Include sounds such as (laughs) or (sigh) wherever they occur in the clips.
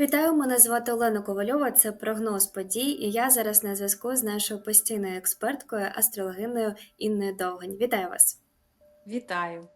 Вітаю, мене звати Олена Ковальова. Це прогноз подій, і я зараз на зв'язку з нашою постійною експерткою, астрологиною Інною Довгань. Вітаю вас! Вітаю!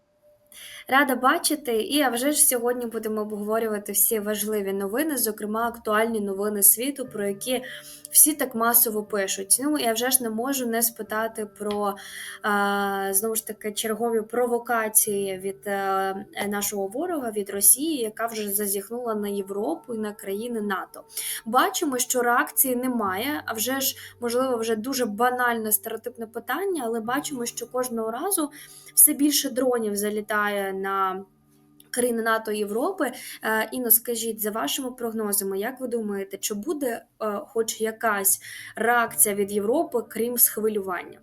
Рада бачити, і а вже ж сьогодні будемо обговорювати всі важливі новини, зокрема актуальні новини світу, про які всі так масово пишуть. Ну я вже ж не можу не спитати про а, знову ж таки чергові провокації від а, нашого ворога від Росії, яка вже зазіхнула на Європу і на країни НАТО. Бачимо, що реакції немає. А вже ж можливо вже дуже банальне стереотипне питання, але бачимо, що кожного разу все більше дронів залітає на. Країни НАТО Європи, Іно, скажіть за вашими прогнозами, як ви думаєте, чи буде е, хоч якась реакція від Європи, крім схвилювання?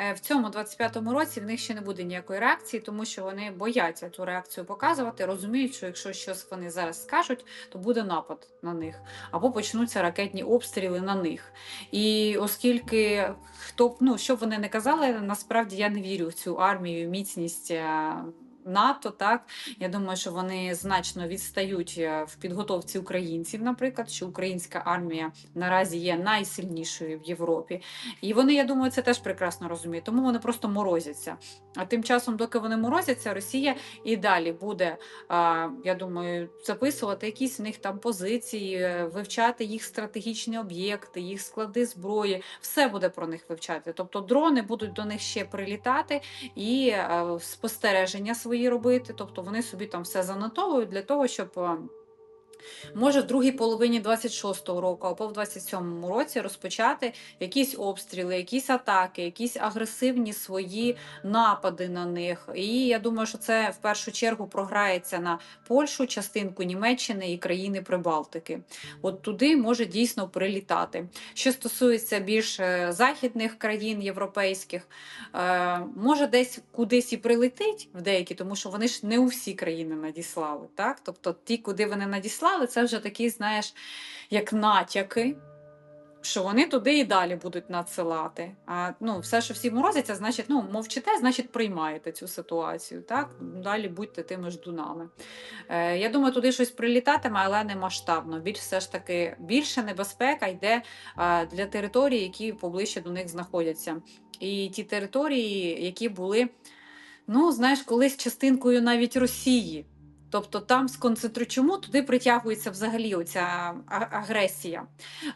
Е, В цьому 25-му році в них ще не буде ніякої реакції, тому що вони бояться цю реакцію показувати, розуміють, що якщо щось вони зараз скажуть, то буде напад на них або почнуться ракетні обстріли на них. І оскільки хто ну що б вони не казали, насправді я не вірю в цю армію, міцність. НАТО, так я думаю, що вони значно відстають е, в підготовці українців, наприклад, що українська армія наразі є найсильнішою в Європі. І вони, я думаю, це теж прекрасно розуміють, тому вони просто морозяться. А тим часом, доки вони морозяться, Росія і далі буде, я думаю, записувати якісь в них там позиції, е, вивчати їх стратегічні об'єкти, їх склади зброї, все буде про них вивчати. Тобто дрони будуть до них ще прилітати і е, спостереження свої робити. Тобто вони собі там все занотовують для того, щоб. Може в другій половині 26-го року або в 27-му році розпочати якісь обстріли, якісь атаки, якісь агресивні свої напади на них. І я думаю, що це в першу чергу програється на Польщу, частинку Німеччини і країни Прибалтики. От туди може дійсно прилітати. Що стосується більш е, західних країн європейських, е, може десь кудись і прилетить в деякі, тому що вони ж не у всі країни надіслали. Так? Тобто ті, куди вони надіслали, це вже такі, знаєш, як натяки. Що вони туди і далі будуть надсилати. А ну, все, що всі морозяться, значить, ну, мовчите, значить, приймаєте цю ситуацію. Так? Далі будьте тими ждунами. Е, я думаю, туди щось прилітатиме, але не масштабно. Більш все ж таки більше небезпека йде а, для територій, які поближче до них знаходяться. І ті території, які були, ну, знаєш, колись частинкою навіть Росії. Тобто там сконцентру... Чому туди притягується взагалі оця агресія?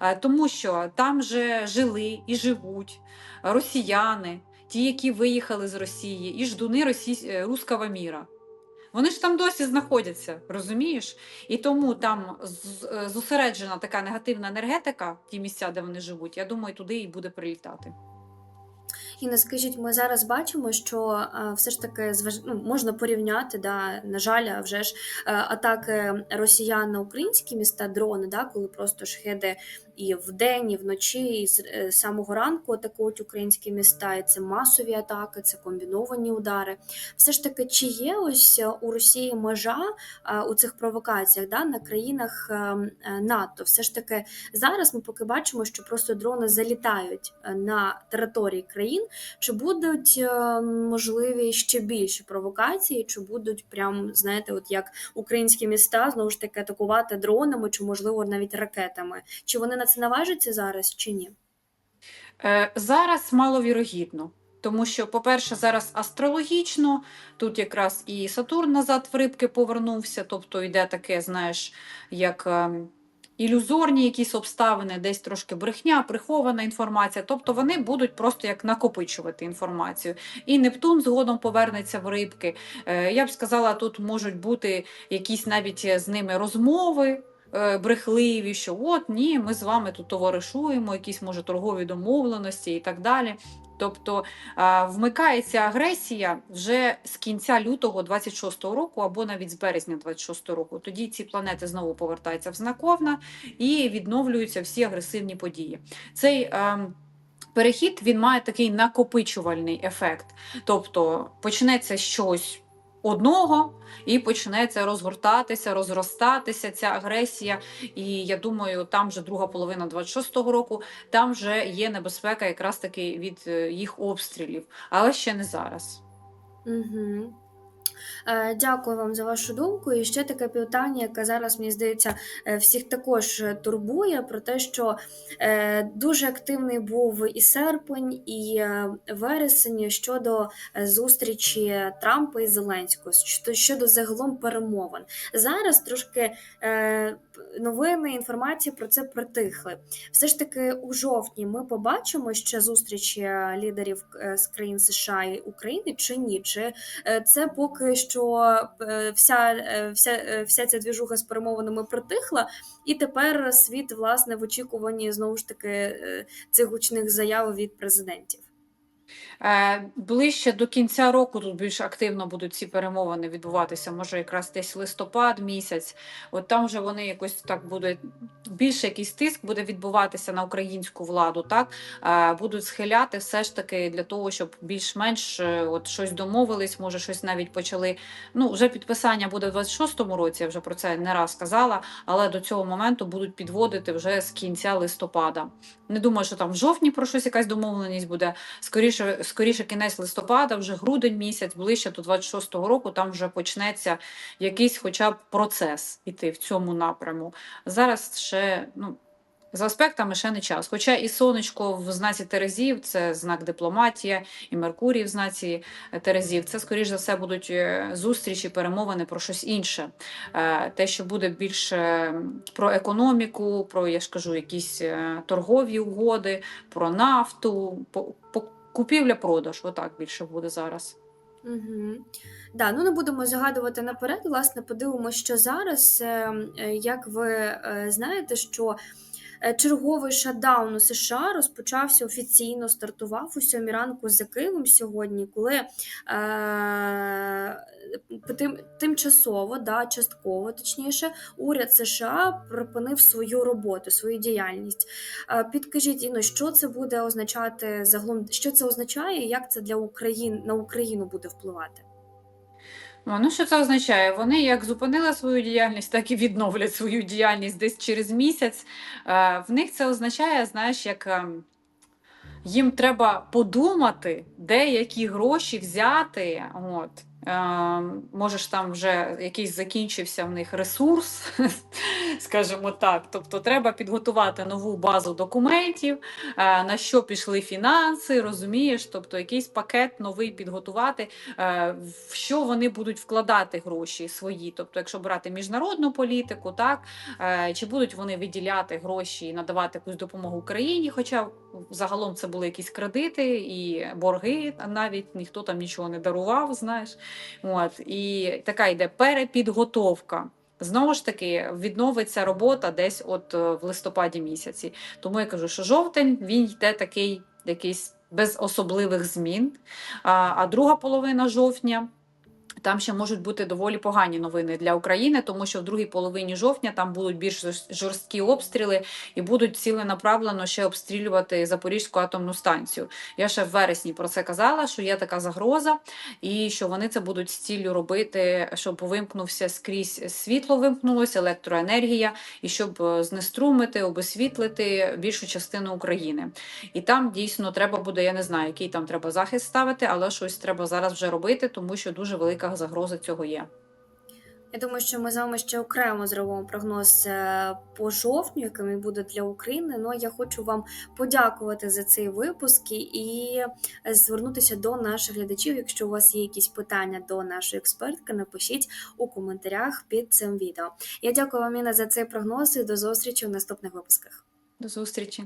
Е, Тому що там же жили і живуть росіяни, ті, які виїхали з Росії, і ждуни Росі... е, руского міра. Вони ж там досі знаходяться, розумієш? І тому там е, зосереджена така негативна енергетика, ті місця, де вони живуть, я думаю, туди і буде прилітати. Інна, скажіть, ми зараз бачимо, що все ж таки ну, можна порівняти, да, на жаль, а вже ж е, атаки росіян на українські міста, дрони, да, коли просто шхеди і вдень, і вночі, і з е, самого ранку атакують українські міста, і це масові атаки, це комбіновані удари. Все ж таки, чи є ось е, у Росії межа е, у цих провокаціях да, на країнах е, е, НАТО? Все ж таки, зараз ми поки бачимо, що просто дрони залітають на території країн. Чи будуть можливі ще більші провокації, чи будуть прям, знаєте, от як українські міста знову ж таки атакувати дронами, чи можливо навіть ракетами? Чи вони на це наважаться зараз, чи ні? Е, Зараз маловірогідно. Тому що, по-перше, зараз астрологічно, тут якраз і Сатурн назад в рибки повернувся, тобто йде таке, знаєш, як ем, ілюзорні якісь обставини, десь трошки брехня, прихована інформація. Тобто вони будуть просто як накопичувати інформацію. І Нептун згодом повернеться в рибки. Е, Я б сказала, тут можуть бути якісь навіть з ними розмови. Е, Брехливі, що от ні, ми з вами тут товаришуємо, якісь може торгові домовленості і так далі. Тобто вмикається агресія вже з кінця лютого 26-го року, або навіть з березня 26-го року. Тоді ці планети знову повертаються в знаковна і відновлюються всі агресивні події. Цей ем, перехід він має такий накопичувальний ефект. Тобто почнеться щось одного і почнеться розгортатися, розростатися ця агресія. І я думаю, там вже друга половина 26-го року, там вже є небезпека якраз таки від е, їх обстрілів, але ще не зараз. Угу. Е, Дякую вам за вашу думку. І ще таке питання, яке зараз мені здається е, всіх також турбує про те, що е, дуже активний був і серпень, і вересень щодо зустрічі Трампа і Зеленського щодо, загалом перемовин. Зараз трошки новини, інформація про це притихли. Все ж таки, у жовтні ми побачимо ще зустрічі лідерів з країн США і України чи ні? Чи це поки що е, вся, е, вся, е, вся ця двіжуха з перемовинами притихла, і тепер світ власне в очікуванні знову ж таки цих гучних заяв від президентів. Е, Ближче до кінця року тут більш активно будуть ці перемовини відбуватися. Може, якраз десь листопад місяць. От там вже вони якось так буде більше якийсь тиск буде відбуватися на українську владу. Так Е, будуть схиляти все ж таки для того, щоб більш-менш е, от щось домовились, може щось навіть почали. Ну вже підписання буде в 26-му році. Я вже про це не раз казала, але до цього моменту будуть підводити вже з кінця листопада. Не думаю, що там в жовтні про щось якась домовленість буде скоріше, скоріше кінець листопада, вже грудень місяць, ближче до 26-го року, там вже почнеться якийсь хоча б процес іти в цьому напряму. Зараз ще ну. За аспектами ще не час. Хоча і сонечко в знаці Терезів це знак дипломатія, і Меркурій в знаці Терезів. Це, скоріш за все, будуть е, зустрічі, перемовини про щось інше. Е, Те, що буде більше про економіку, про я ж кажу, якісь е, торгові угоди, про нафту, по купівля-продаж. Отак більше буде зараз. Угу. Да, ну не будемо загадувати наперед. Власне, подивимося, що зараз, е, е, як ви е, знаєте, що черговий шатдаун у США розпочався офіційно, стартував у сьомій ранку за Києвом сьогодні, коли е, тим, тимчасово, да, частково, точніше, уряд США припинив свою роботу, свою діяльність. Е, Підкажіть, Іно, що це буде означати загалом, що це означає і як це для України на Україну буде впливати? Ну, що це означає? Вони як зупинили свою діяльність, так і відновлять свою діяльність десь через місяць. Е, В них це означає, знаєш, як ем, їм треба подумати, де які гроші взяти. От. Е, Може ж там вже якийсь закінчився в них ресурс, (laughs) скажімо так. Тобто треба підготувати нову базу документів, е, на що пішли фінанси, розумієш? Тобто якийсь пакет новий підготувати, е, в що вони будуть вкладати гроші свої. Тобто, якщо брати міжнародну політику, так е, чи будуть вони виділяти гроші і надавати якусь допомогу Україні? Хоча загалом це були якісь кредити і борги, навіть ніхто там нічого не дарував, знаєш. От і така йде перепідготовка. Знову ж таки, відновиться робота десь от е, в листопаді місяці. Тому я кажу, що жовтень він йде такий якийсь без особливих змін. А, а друга половина жовтня. Там ще можуть бути доволі погані новини для України, тому що в другій половині жовтня там будуть більш жорсткі обстріли і будуть ціленаправлено ще обстрілювати Запорізьку атомну станцію. Я ще в вересні про це казала, що є така загроза, і що вони це будуть з ціллю робити, щоб вимкнувся скрізь світло, вимкнулося, електроенергія, і щоб е, знеструмити, обесвітлити більшу частину України. І там дійсно треба буде, я не знаю, який там треба захист ставити, але щось треба зараз вже робити, тому що дуже велика загроза цього є. Я думаю, що ми з вами ще окремо зробимо прогноз е, по жовтню, яким він буде для України. Ну а я хочу вам подякувати за цей випуск і- і звернутися до наших глядачів. Якщо у вас є якісь питання до нашої експертки, напишіть у коментарях під цим відео. Я дякую вам, Інна, за цей прогноз і до зустрічі в наступних випусках. До зустрічі.